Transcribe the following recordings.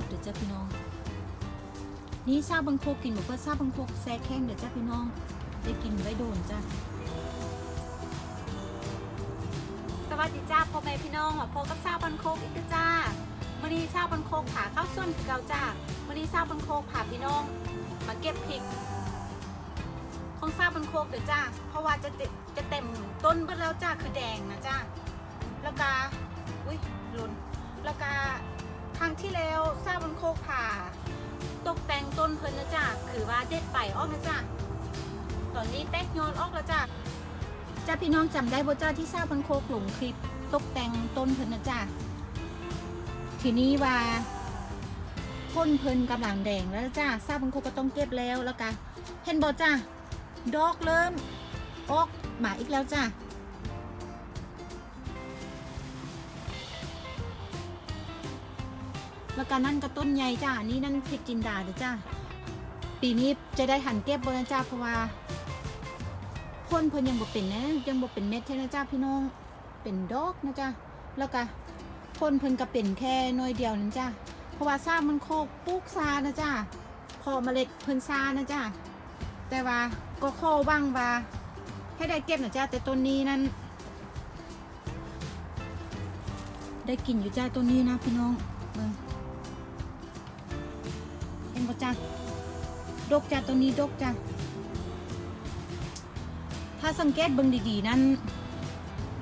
กเดี๋ยวจ้าพี่น้อง นี่ซาบังโคกกินบอกว่าซาบังโคกแซ่แข้งเดี๋ยวจ้าพี่น้องได้กินไว้โดนจ้าสวัสดีจ้าพ่อแม่พี่น้องพบกับซาบันโคกอีกแล้วจ้าวันนี้ซาบันโคกผาข้าวส่วนคือเก่าจ้าวันนี้ซาบันโคกผ่าพี่น้องมาเก็บพริกของซาบันโคกเดี๋ยวจ้า เพราะว่าจะเต็มจะเต็มต้นเบิดแล้วจ้าคือแดงนะจ้า แล้วก็อุ้ยหล่นแล้วก็ ครั้งที่แล้วซาบันโคกผ่า ตกแต่งต้นเพิ่นนะจ้าคือว่าเด็ดไปออกนะจ้าตอนนี้แตกยอดออกแล้วจ้าจ้าพี่น้องจำได้บ่จ้าที่ซาบันโคกหลงคลิป ตกแต่งต้นเพิ่นนะจ้าทีนี้ว่าพ่นเพิ่นกำลังแดงแล้วจ้าซาบันโคกก็ต้องเก็บแล้วแล้วก็เห็นบ่จ้าดอกเริ่มออกมาอีกแล้วจ้า แล้วก็นั่นก็ต้นใหญ่จ้านนี้นั่นพริกจินดาเด้อจ้าปีนี้จะได้หันเก็บบ่นะจ้าเพราะว่าพ่นเพิ่นยังบ่เป็นนะยังบ่เป็นเม็ดเท่นะจ้าพี่น้องเป็นดอกนะจ้าแล้วก็พ่นเพิ่นก็เป็นแค่หน้อยเดียวนั่นจ้าเพราะว่าซามันโคกปลูกซานะจ้าพอเมล็ดเพิ่นซานะจ้าแต่ว่าก็ข้อว่างว่าให้ได้เก็บนะจ้าแต่ต้นนี้นั้นได้กินอยู่จ้าต้นนี้นะพี่น้องเบิ่ง บ่จ้าดกจ้าต้นนี้ดกจ้าถ้าสังเกตเบิ่งดีๆ นั้น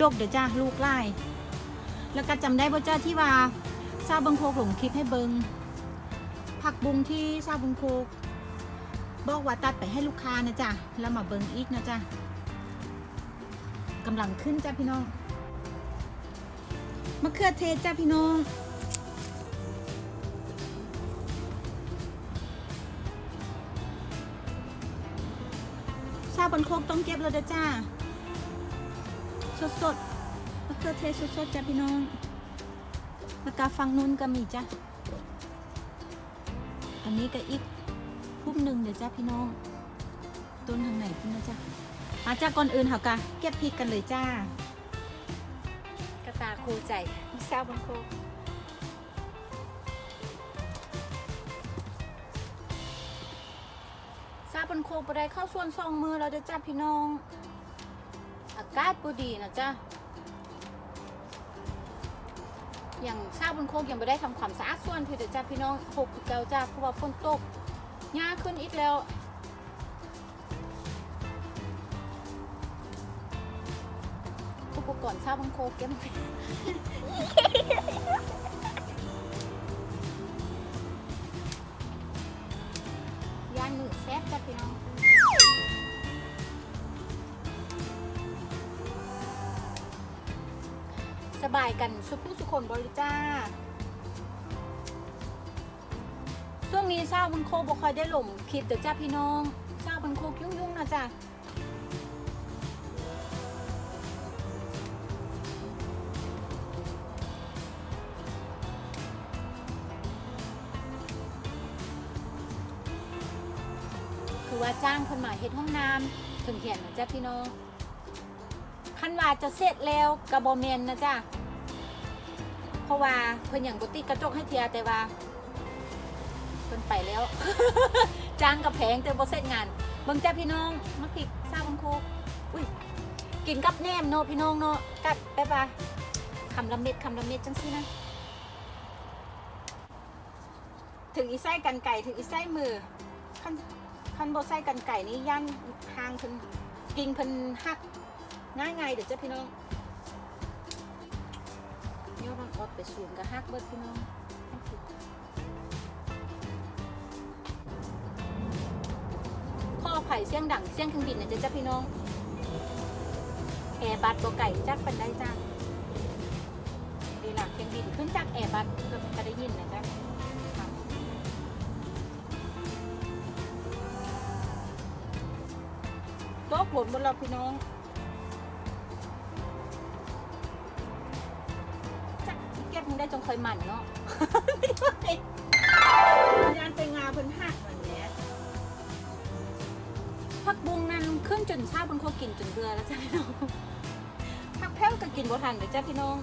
ดกเดี๋ยวจ้าลูกไล่แล้วก็จำได้บ่จ้าที่ว่าซาบังโคกหลงคลิปให้เบิงผักบุงที่ซาบังโคกบอกว่าตัดไปให้ลูกค้านะจ้ะแล้วมาเบิงอีกนะจ้ะกำลังขึ้นจ้าพี่น้องมะเขือเทศจ้าพี่น้อง บนโคกต้องเก็บแล้วเด้อจ้า สดสดๆมะเขือเทศสดสดจ้าพี่น้องแล้วก็ฟังนู้นก็มีจ้าอันนี้ก็อีกพุ่มหนึ่งเดี๋ยวจ้าพี่น้อง ต้นทางไหนพุ่นนะจ้ามาจากก่อนอื่นเขากะเก็บพริกกันเลยจ้ากระตาคูใจซาบนโคก ซาบันโคกไปได้เข้าส่วนสองมือแล้วเด้อจ้าพี่น้อง อากาศบ่ดีนะจ้าอย่างซาบันโคกยังไม่ได้ทำความสะอาดส่วนเถอะเด้อจ้าพี่น้องหกอีกแล้วจ้าเพราะว่าฝนตกหญ้าขึ้นอีกแล้วอุปกรณ์ซาบันโคกเก็บานมือแซ่บจ้ะพี่น้องสบายกันสุขุสุคนบริจ้าช่วงนี้เศร้าบังโคบ่ค่อยได้หล่มคลิปเดี๋ยวจ้าพี่น้องเศร้าบังโคยุ่งๆนะจ้า คือว่าจ้างคนมาเฮ็ดห้องน้ำถึงเขียนนะจ้าพี่น้องคันว่าจะเสร็จแล้วกระบอเมนนะจ้าเพราะว่าเพิ่นอย่างบติกระจกให้เทียแต่ว่าเพิ่นไปแล้ว จ้างกับแพงแต่บ่เสร็จงานเบิ่งจ้าพี่น้องมักติดซาบังโคกอุ้ยกินกับแหนมเนาะพี่น้องเนาะกัดไปปะคำละเม็ดคำละเม็ดจังซี่นะ ถึงอีไส้กันไก่ถึงอีไส้มือคัน คันบ่ไส้กันไก่นี่ย่านทางเพิ่นกิ่งเพิ่นหักง่ายไงเดี๋ยวจ้าพี่น้องยอดมันอดไปสูงก็หักเบิดพี่น้องข้อไผ่เสี่ยงดังเสี่ยงเครื่องบินนะจ๊ะจ้าพี่น้องแอร์บัสตัวไก่จักเป็นได้จ้าดีหลักเครื่องบินขึ้นจากแอร์บัสก็ก็ได้ยินนะจ๊ะ โต๊ะบนบนเราพี่น้องจักเก็บมันได้จงเคยหมั่นเนาะยานไปงาเพิ่นหักวันเนี้ยผักบุ้งนั้นขึ้นจนชาบนเขากินจนเบื่อแล้วจ้ะพี่น้องผักแพ้วก็กินบ่ทันเดี๋ยวจ้ะพี่น้อง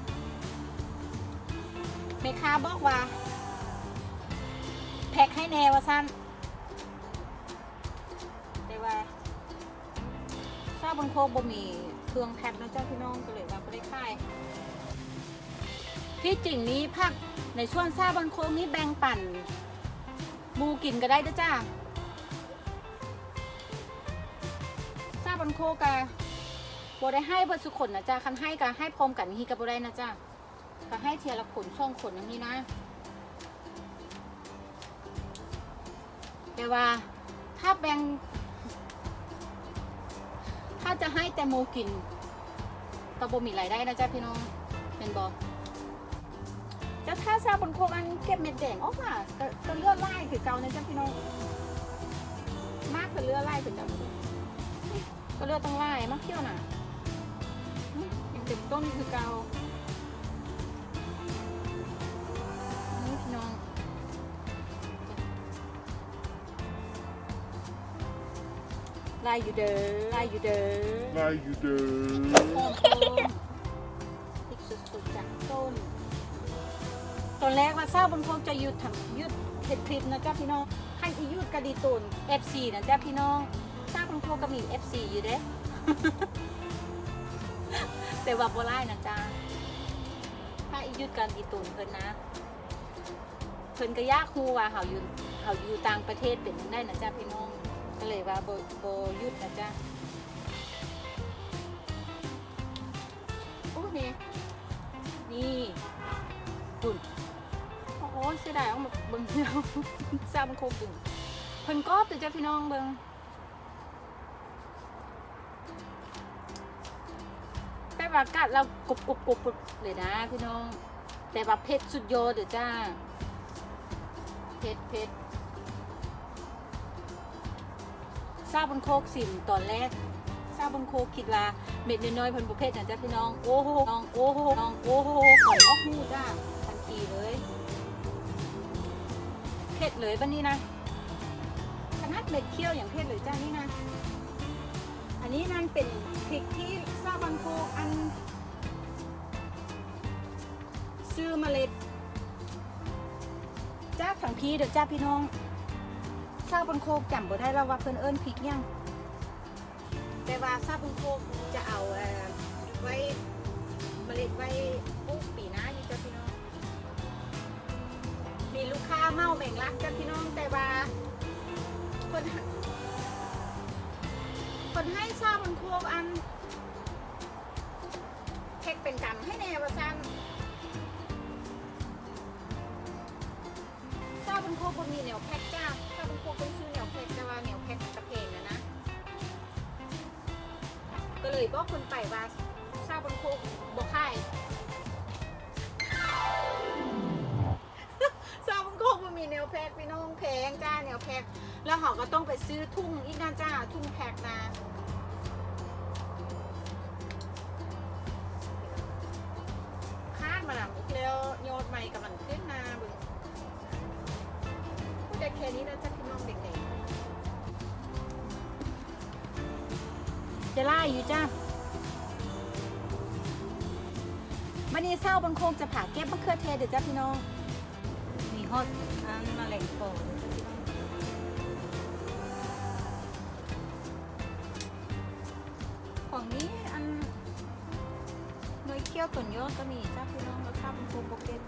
แม่ค้าบอกว่า แพ็คให้แนวว่าสั้น บบนโคกบ่มีเครื่องแพ็คนะเจ้าพี่น้องก็เลยว่าไม่ได้ขายที่จริงนี้ผักในช่วงซาบันโคงนี้แบ่งปั่นหมูกินก็ได้ด้อจ้าซาบันโคกะบ่ได้ให้เบิดสุขนนะจ้าคันให้ก็ให้พร้อมกันนี้ก็บ่ได้นะจ้าก็ให้เทียละขนช่องขนอย่างนี้นะแต่ว่าถ้าแบ่ง ถ้าจะให้แต่หมูกินก็บ่มีรายได้นะจ้ะพี่น้องเป็นบอจะถ้าซาบนโคกอันเก็บเม็ดแดงออกมาก็ก็เลือดไล่คือเก่านะจ๊ะพี่น้อง มากคือเลือดไล่คือเก่าก็เลือดต้องไล่มากเที่ยวน่ะยังเต็มต้นคือเก่า ไล่อยู่เด้อไล่อยู่เด้อ Like you do. โอ้โหพริกสุดๆจากต้นตอนแรกว่าทราบบนโคงจะหยุดทำหยุดเห็ดคลิปนะจ๊ะพี่น้องขั้นอีหยุดกระดีตูน FC นะจ๊ะพี่น้องทราบบนโคงก็มี FC อยู่เด้แต่ว่าโบไล่นะจ๊ะถ้าอีหยุดกันดีตูนเพิ่นนะเพิ่นก็ยากฮู้ว่าเฮาอยู่เฮาอยู่ต่างประเทศเป็นจังได้นะจ๊ะพี่น้อง ก็เลยว่าบ่บ่หยุดนะจ๊ะโอ้นี่นี่ตุนโอ้โหเสียดายเอามาเบิ่งพี่น้องซาบังโคกึ่งเพิ่นกอบแต่จ้าพี่น้องเบิ่งแต่ว่ากัดเรากรุบกรุบกรุบกรุบเลยนะพี่น้อง แต่ว่าเผ็ดสุดยอดเด้อจ้าเผ็ดเผ็ด ซาบังโคกสิมตอนแรกซาบังโคกคิดว่าเม็ดน้อยๆพิ่นบ่เผ็ดนจ้าพี่น้องโอ้โหน้องโอ้โหน้องโอ้โหขอนออกหูจ้าทันทีเลยเผ็ดเลยปะนี่นะขนาดเม็ดเคี้ยวอย่างเผ็ดเลยจ้านี่นะอันนี้นั่นเป็นพริกที่ซาบันโคกอันซื้อเมล็ดจ้าฝั่งพี่เดี๋ยวจ้าพี่น้อง ซาบันโคกจำบ่ได้แล้วว่าเพิ่นเอิ้นพริกยังแต่ว่าซาบันโคกจะเอาเอ่อไว้เมล็ดไว้ปลูกปีหน้าอยู่จ้าพี่น้อง มีลูกค้าเมาแบ่งรักกันพี่น้องแต่ว่าคนคนให้ทราบบนโคกอันเทคเป็นกรรมให้แน่ว่า ยบอกคนไปว่าทราบบนโคกบอกค่ายซาบนโคกมันมีแนวแพ็กพี่น้องแพงจ้าแนวแพ็กแล้วเขาก็ต้องไปซื้อทุ่งอีกนะจ้าทุ่งแพ็ก จะไล่อยู่จ้าวันนี้เศร้าบังโคกจะผ่าเก็บมะเขือเทศเดี๋ยวจ้าพี่น้อง มีฮอตอันมาแหล่งโปงของนี้อันหน่วยเคี่ยวตุนยอดก็มีจ้าพี่น้องแล้วข้าวเป็นโปรโปเกต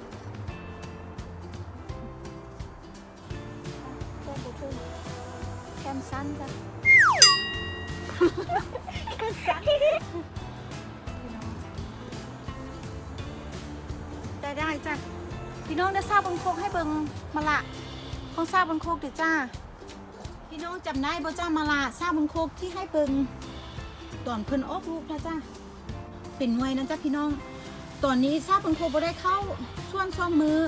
โปรโปเกตแคมสั้นจ้ะ ได้ได้จ้ะพี่น้องได้ทราบบนโคกให้เบิงมาละของทราบบนโคกเดี๋ยวจ้า พี่น้องจำได้บ่จ้ามาละทราบบนโคกที่ให้เบิงตอนเพิ่นออกลูกนะจ้าเป็นหน่วยนะจ้าพี่น้อง ตอนนี้ทราบบนโคกบ่ได้เข้าส่วนซ่องมือ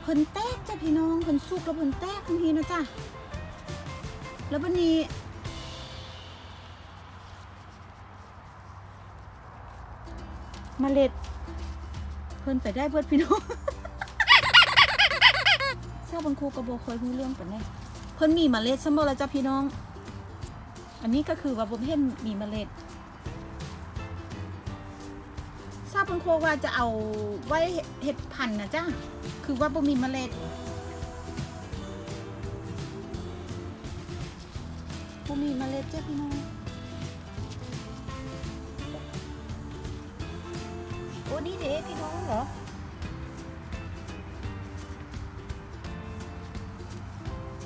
เพิ่นแตกจ้าพี่น้องเพิ่นสุกแล้วเพิ่นแตกทันทีนะจ้าแล้ววันนี้ เมล็ด เพิ่นไปได้เบิดพี่น้องทราบบางครูกระโบเคยรู้เรื่องปะเนี่ยเพิ่นมีเมล็ดสมบูรณ์แล้วจ้ะพี่น้อง อันนี้ก็คือว่าบ่เพิ่นมีเมล็ดทราบคนโคว่าจะเอาไว้เห็ดพันธุ์นะจ้าคือว่าบ่มีเมล็ดบ่มีเมล็ดจ้าพี่น้อง โอ้นี่เด็พี่น้องเหรอ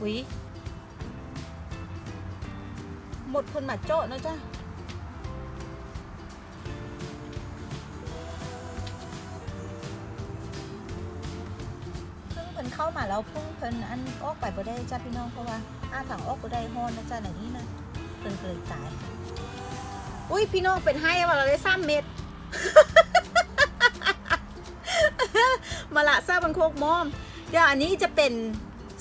อุ๊ยหมดคนมาโจ้นะจ้าเพิ่งเพิ่นเข้ามาแล้วพิ่งเพิ่นอันออกไปบ่ได้จ้าพี่น้องเพราะว่าอ้าถังออกบ่ได้ฮอนนะจ้าไหนนี้นะเพิ่นก็เลยตาย อุ้ยพี่น้องเป็นให้ว่าเราได้สามเม็ดาละทราบบันโคกมอม เดี๋ยวอันนี้จะเป็น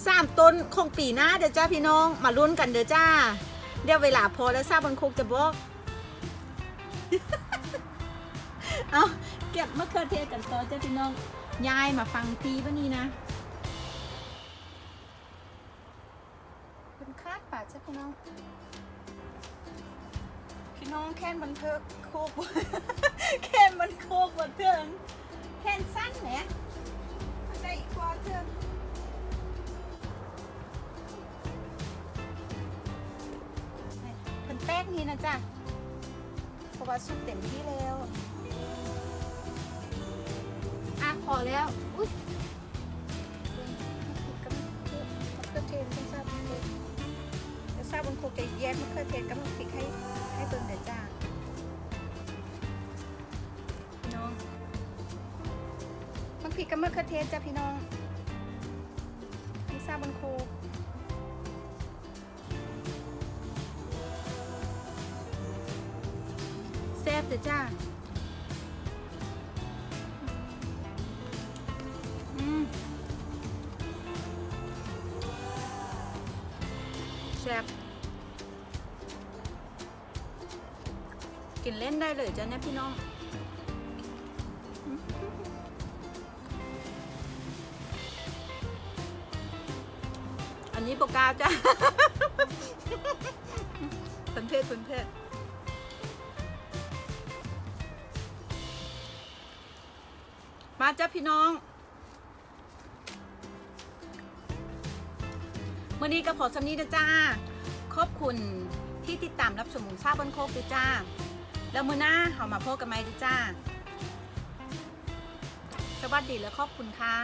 สามต้นของปีหน้าเดี๋ยวจ้าพี่น้องมาลุ้นกันเดี๋ยวจ้า เดี๋ยวเวลาพอแล้วทราบบันโคกจะบอกเอาเก็บมะเขือเทศกันต่อจ้าพี่น้องยายมาฟังตีวันนี้นะเป็นคาดป่าจ้าพี่น้อง พี่น้องแค่นบันเทิงโคก เพราะว่าสุกเต็มที่แล้วอะพอแล้ว อุ้ยมะเขือเทศเป็นทราบเลยจะทราบบนโคกจะแยกมะเขือเทศกับมะพริกให้ให้เบิ่งเดี๋ยวจ้าพี่น้องมันผิดกับมะเขือเทศจ้ะพี่น้องพิซซ่าบนโค กแซ่บเดี๋ยวจ้าแซ่บกินเล่นได้เลยจ้ะเนี่ยพี่น้องอันนี้ปกกาจ้ะเป็นเพศเป็นเพศ มาจ้าพี่น้องวันนี้กระพอสำนีนะจ้า ขอบคุณที่ติดตามรับชมหมูชาบนโคกด้วยจ้า แล้วมือหน้าเขามาพบกันไหมด้วยจ้า สวัสดีและขอบคุณค่ะ